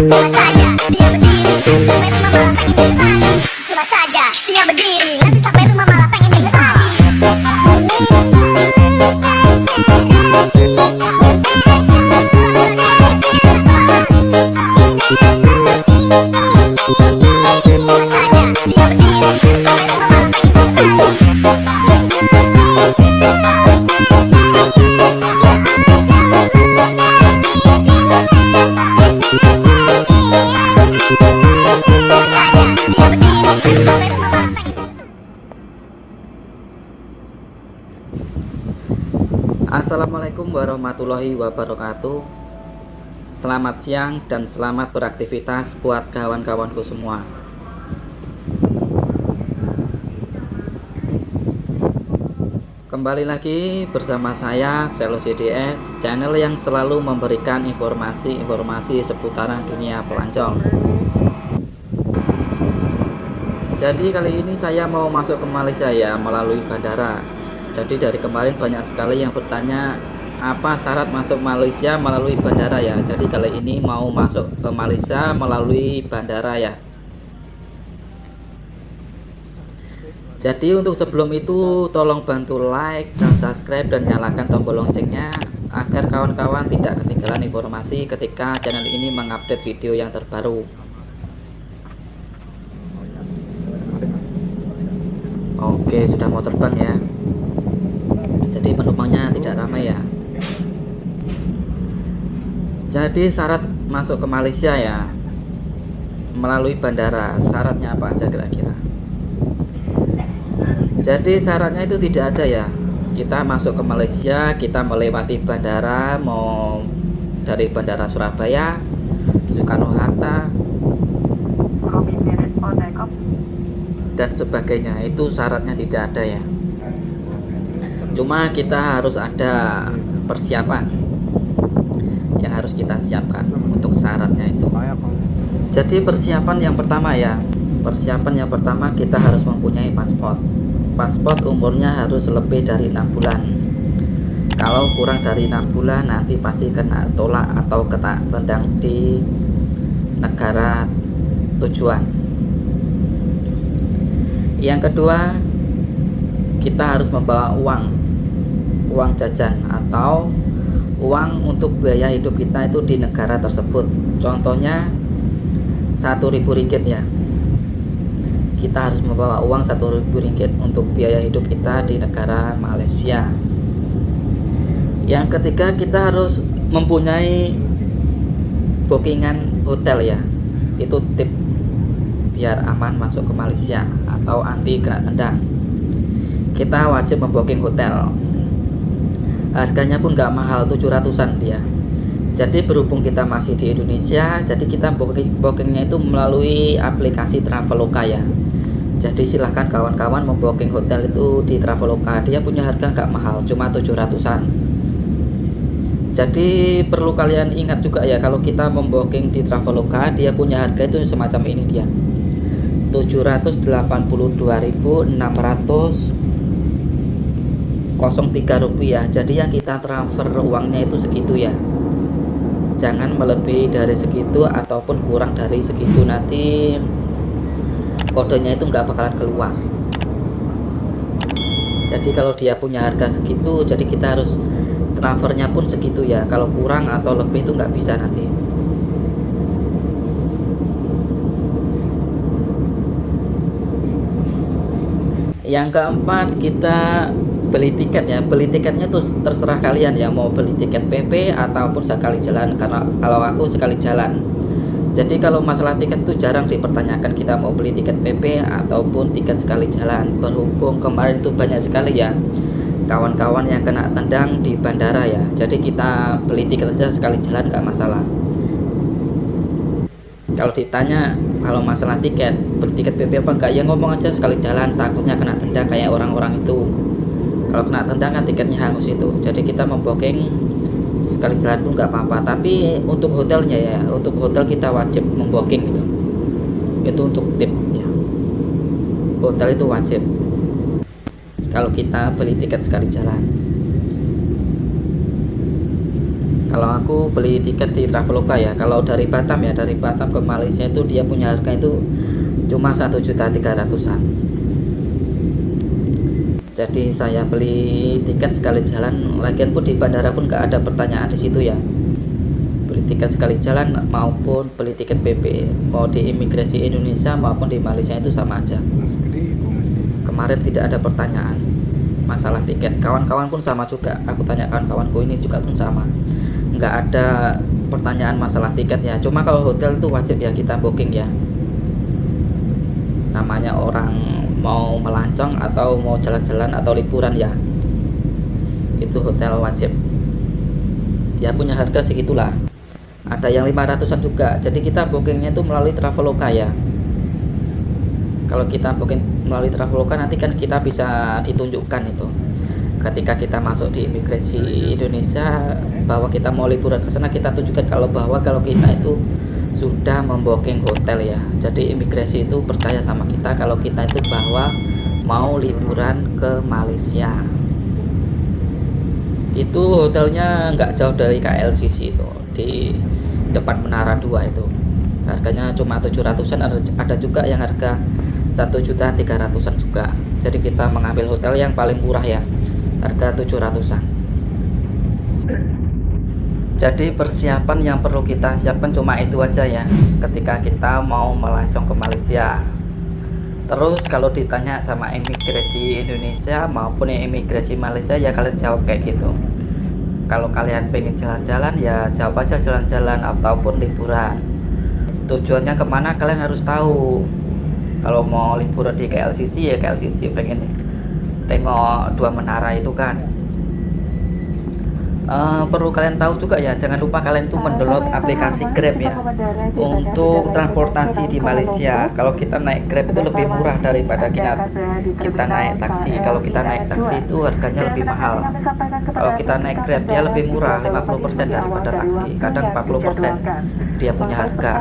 Cuma saja dia Assalamualaikum warahmatullahi wabarakatuh. Selamat siang dan selamat beraktivitas buat kawan-kawanku semua. Kembali lagi bersama saya Selo CDS Channel yang selalu memberikan informasi-informasi seputaran dunia pelancong. Jadi kali ini saya mau masuk ke Malaysia ya melalui bandara jadi dari kemarin banyak sekali yang bertanya apa syarat masuk Malaysia melalui bandara ya. Jadi kali ini mau masuk ke Malaysia melalui bandara ya. Jadi untuk sebelum itu tolong bantu like dan subscribe dan nyalakan tombol loncengnya agar kawan-kawan tidak ketinggalan informasi ketika channel ini mengupdate video yang terbaru. Oke, sudah mau terbang ya jadi penumpangnya tidak ramai ya. Jadi syarat masuk ke Malaysia ya melalui bandara. Syaratnya apa aja kira-kira? Jadi syaratnya itu tidak ada ya. Kita masuk ke Malaysia kita melewati bandara mau dari bandara Surabaya Soekarno Hatta dan sebagainya. Itu syaratnya tidak ada ya cuma kita harus ada persiapan yang harus kita siapkan untuk syaratnya itu. Jadi persiapan yang pertama ya persiapan yang pertama kita harus mempunyai paspor. Paspor umurnya harus lebih dari enam bulan. Kalau kurang dari enam bulan nanti pasti kena tolak atau ketak tendang di negara tujuan. Yang kedua kita harus membawa uang uang jajan atau uang untuk biaya hidup kita itu di negara tersebut. Contohnya satu ribu ringgit ya. Kita harus membawa uang satu ribu ringgit untuk biaya hidup kita di negara Malaysia. Yang ketiga kita harus mempunyai bookingan hotel ya. Itu tip biar aman masuk ke Malaysia atau anti kena tendang kita wajib membooking hotel harganya pun nggak mahal 700an dia. Jadi berhubung kita masih di Indonesia jadi kita booking, bookingnya itu melalui aplikasi Traveloka ya. Jadi silahkan kawan-kawan membooking hotel itu di Traveloka. Dia punya harga nggak mahal cuma 700an jadi perlu kalian ingat juga ya kalau kita membooking di Traveloka dia punya harga itu semacam ini dia. 782.600 03 rupiah. Jadi yang kita transfer uangnya itu segitu ya. Jangan melebihi dari segitu ataupun kurang dari segitu. Nanti kodenya itu nggak bakalan keluar. Jadi kalau dia punya harga segitu jadi kita harus transfernya pun segitu ya. Kalau kurang atau lebih itu nggak bisa nanti. Yang keempat kita beli tiket ya. Beli tiketnya tuh terserah kalian ya mau beli tiket PP ataupun sekali jalan karena kalau aku sekali jalan. Jadi kalau masalah tiket tuh jarang dipertanyakan kita mau beli tiket PP ataupun tiket sekali jalan. Berhubung kemarin itu banyak sekali ya kawan-kawan yang kena tendang di bandara ya. Jadi kita beli tiket aja sekali jalan nggak masalah. Kalau ditanya kalau masalah tiket beli tiket PP apa enggak ya ngomong aja sekali jalan. Takutnya kena tendang kayak orang-orang itu kalau kena tendang kan tiketnya hangus itu. Jadi kita membooking sekali jalan pun nggak apa-apa. Tapi untuk hotelnya ya untuk hotel kita wajib membooking gitu. Itu untuk tip. Ya. hotel itu wajib. Kalau kita beli tiket sekali jalan. Kalau aku beli tiket di Traveloka ya kalau dari Batam ya dari Batam ke Malaysia itu dia punya harga itu cuma satu juta tiga ratusan jadi saya beli tiket sekali jalan. Lagian pun di bandara pun nggak ada pertanyaan di situ ya. Beli tiket sekali jalan maupun beli tiket PP mau di imigrasi Indonesia maupun di Malaysia itu sama aja. Kemarin tidak ada pertanyaan. Masalah tiket kawan-kawan pun sama juga. Aku tanya kawan-kawanku ini juga pun sama. Nggak ada pertanyaan masalah tiket ya cuma kalau hotel itu wajib ya kita booking ya namanya orang mau melancong atau mau jalan-jalan atau liburan ya. Itu hotel wajib. Dia punya harga segitulah. Ada yang 500an juga. Jadi kita bookingnya itu melalui Traveloka ya. Kalau kita booking melalui Traveloka nanti kan kita bisa ditunjukkan itu. Ketika kita masuk di imigrasi Indonesia bahwa kita mau liburan ke sana kita tunjukkan kalau bahwa kalau kita itu sudah membooking hotel ya. Jadi imigrasi itu percaya sama kita kalau kita itu bahwa mau liburan ke Malaysia. Itu hotelnya nggak jauh dari KLCC itu di depan Menara 2 itu. Harganya cuma 700an ada, juga yang harga satu juta tiga ratusan juga. Jadi kita mengambil hotel yang paling murah ya harga 700an jadi persiapan yang perlu kita siapkan cuma itu aja ya. Ketika kita mau melancong ke Malaysia. Terus kalau ditanya sama imigrasi Indonesia maupun imigrasi Malaysia ya kalian jawab kayak gitu. Kalau kalian pengen jalan-jalan ya jawab aja jalan-jalan ataupun liburan. Tujuannya ke mana kalian harus tahu. Kalau mau liburan di KLCC ya KLCC pengen tengok dua menara itu kan uh, perlu kalian tahu juga ya jangan lupa kalian tuh mendownload aplikasi Grab ya untuk transportasi di Malaysia. Kalau kita naik Grab itu lebih murah daripada kita kita naik taksi. Kalau kita naik taksi itu harganya lebih mahal. Kalau kita naik Grab dia lebih murah 50% daripada taksi kadang 40% dia punya harga.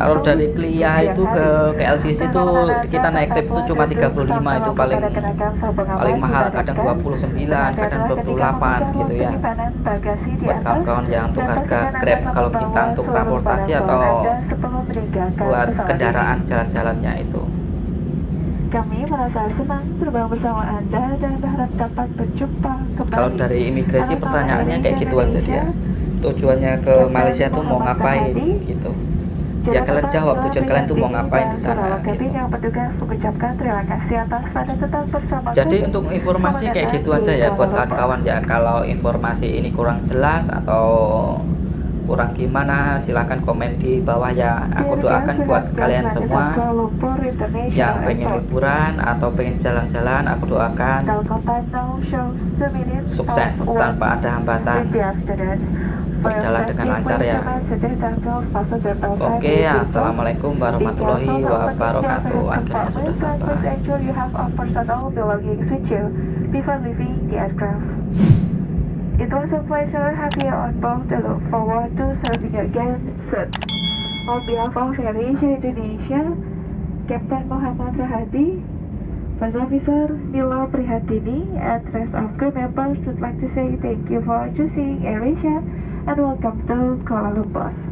kalau dari Klia itu ke KLCC itu kita naik Grab itu cuma 35 itu paling paling mahal kadang 29 kadang 28 gitu ya. buat kawan-kawan yang untuk harga Grab kalau kita untuk transportasi atau buat kendaraan jalan-jalannya itu. Kami merasa senang terbang bersama Anda dan berharap dapat berjumpa kembali. Kalau dari imigrasi pertanyaannya kayak gitu aja dia. Tujuannya ke Malaysia tuh mau ngapain gitu. Ya kalian jawab tujuan kalian tuh mau ngapain di sana. Gitu. Jadi untuk informasi kayak gitu aja ya buat kawan-kawan ya. Kalau informasi ini kurang jelas atau kurang gimana silahkan komen di bawah ya. Aku doakan buat kalian semua yang pengen liburan atau pengen jalan-jalan aku doakan sukses tanpa ada hambatan. Berjalan dengan lancar ya. oke assalamualaikum warahmatullahi wabarakatuh. akhirnya sudah sampai It was a pleasure having you on board and look forward to serving again soon. On behalf of AirAsia Indonesia, Captain Muhammad Rahadi, First Officer Nilo Prihatini, and rest of crew members would like to say thank you for choosing AirAsia and welcome to Kuala Lumpur.